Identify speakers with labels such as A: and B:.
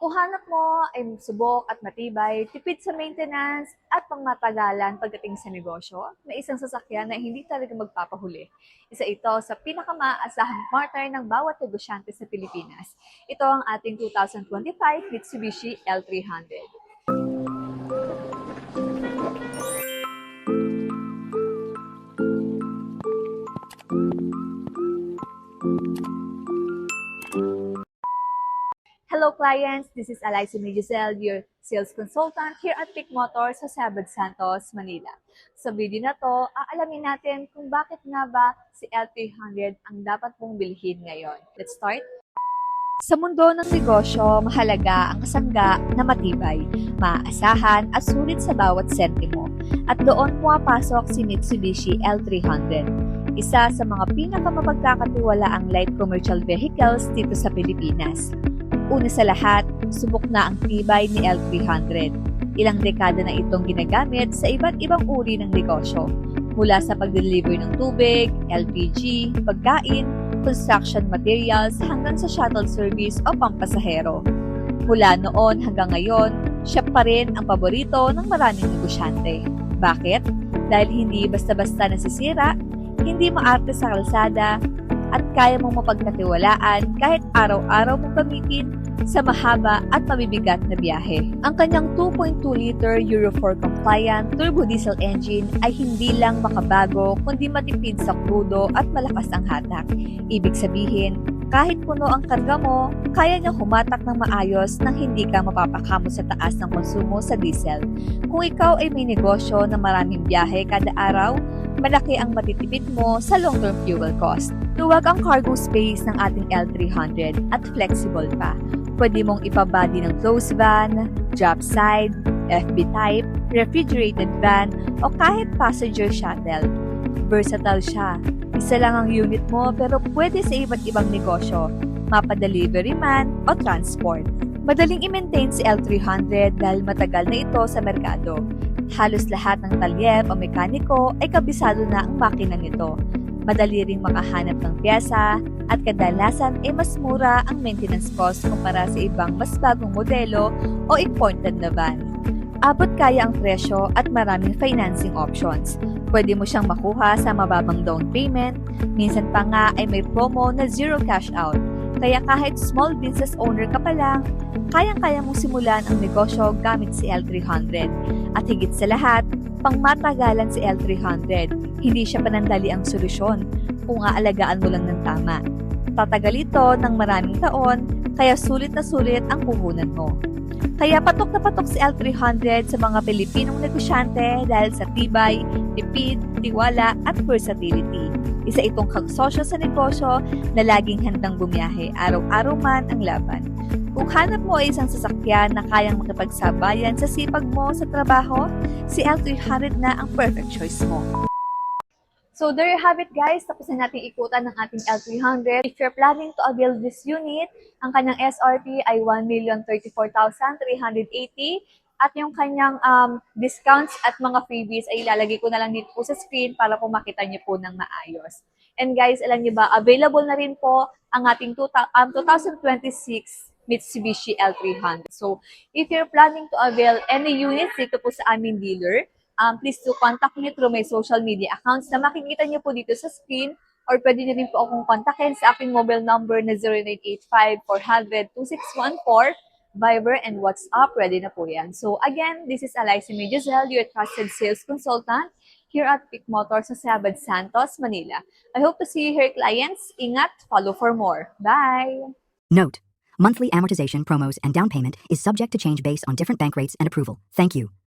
A: Kung hanap mo ay subok at matibay, tipid sa maintenance at pangmatagalan pagdating sa negosyo, may isang sasakyan na hindi talaga magpapahuli. Isa ito sa pinakamaasahang partner ng bawat negosyante sa Pilipinas. Ito ang ating 2025 Mitsubishi L300. Clients, this is Eliza Giselle, your sales consultant here at Pick Motors sa Sabad Santos, Manila. Sa video na to, aalamin natin kung bakit nga ba si L300 ang dapat mong bilhin ngayon. Let's start! Sa mundo ng negosyo, mahalaga ang kasangga na matibay, maaasahan at sulit sa bawat sentimo. At doon pumapasok si Mitsubishi L300, isa sa mga pinakamapagkakatiwalaang light commercial vehicles dito sa Pilipinas. Una sa lahat, subok na ang tibay ni L300. Ilang dekada na itong ginagamit sa iba't ibang uri ng negosyo. Mula sa pag-deliver ng tubig, LPG, pagkain, construction materials hanggang sa shuttle service o pampasahero. Mula noon hanggang ngayon, siya pa rin ang paborito ng maraming negosyante. Bakit? Dahil hindi basta-basta nasisira, hindi maarte sa kalsada, at kaya mong mapagkatiwalaan kahit araw-araw mong gamitin sa mahaba at mabibigat na biyahe. Ang kanyang 2.2-liter Euro 4 compliant turbo diesel engine ay hindi lang makabago kundi matipid sa krudo at malakas ang hatak. Ibig sabihin, kahit puno ang karga mo, kaya niya humatak ng maayos nang hindi ka mapapakamo sa taas ng konsumo sa diesel. Kung ikaw ay may negosyo na maraming biyahe kada araw, malaki ang matitipid mo sa long-term fuel cost. Luwag ang cargo space ng ating L300 at flexible pa. Pwede mong ipabody ng closed van, drop side, FB type, refrigerated van, o kahit passenger shuttle. Versatile siya. Isa lang ang unit mo pero pwede sa iba't ibang negosyo, mapa-delivery man o transport. Madaling i-maintain si L300 dahil matagal na ito sa merkado. Halos lahat ng talyer o mekaniko ay kabisado na ang makina nito. Madali ring makahanap ng pyesa at kadalasan ay mas mura ang maintenance cost kumpara sa ibang mas bagong modelo o imported na van. Abot kaya ang presyo at maraming financing options. Pwede mo siyang makuha sa mababang down payment, minsan pa nga ay may promo na zero cash out. Kaya kahit small business owner ka pa lang, kayang-kaya mong simulan ang negosyo gamit si L300. At higit sa lahat, pangmatagalan si L300. Hindi siya panandali ang solusyon kung aalagaan mo lang ng tama. Tatagal ito ng maraming taon, kaya sulit na sulit ang puhunan mo. Kaya patok na patok si L300 sa mga Pilipinong negosyante dahil sa tibay, tipid, tiwala at versatility. Isa itong kagsosyo sa negosyo na laging handang bumiyahe araw-araw man ang laban. Kung hanap mo ay isang sasakyan na kayang makipagsabayan sa sipag mo sa trabaho, si L300 na ang perfect choice mo. So there you have it guys, tapos na natin ikutan ng ating L300. If you're planning to avail this unit, ang kanyang SRP ay 1,034,380 at yung kanyang um, discounts at mga freebies ay ilalagay ko na lang dito po sa screen para po makita niyo po ng maayos. And guys, alam niyo ba, available na rin po ang ating two, um, 2026 Mitsubishi L300. So, if you're planning to avail any units dito po sa aming dealer, um, please to contact me through my social media accounts na makikita niyo po dito sa screen or pwede niyo rin po akong kontakin sa aking mobile number na 0985-400-2614 Viber and WhatsApp, ready na po yan. So again, this is Eliza Giselle, your trusted sales consultant here at Pick Motors sa Sabad Santos, Manila. I hope to see you here, clients. Ingat, follow for more. Bye!
B: Note: Monthly amortization, promos, and down payment is subject to change based on different bank rates and approval. Thank you.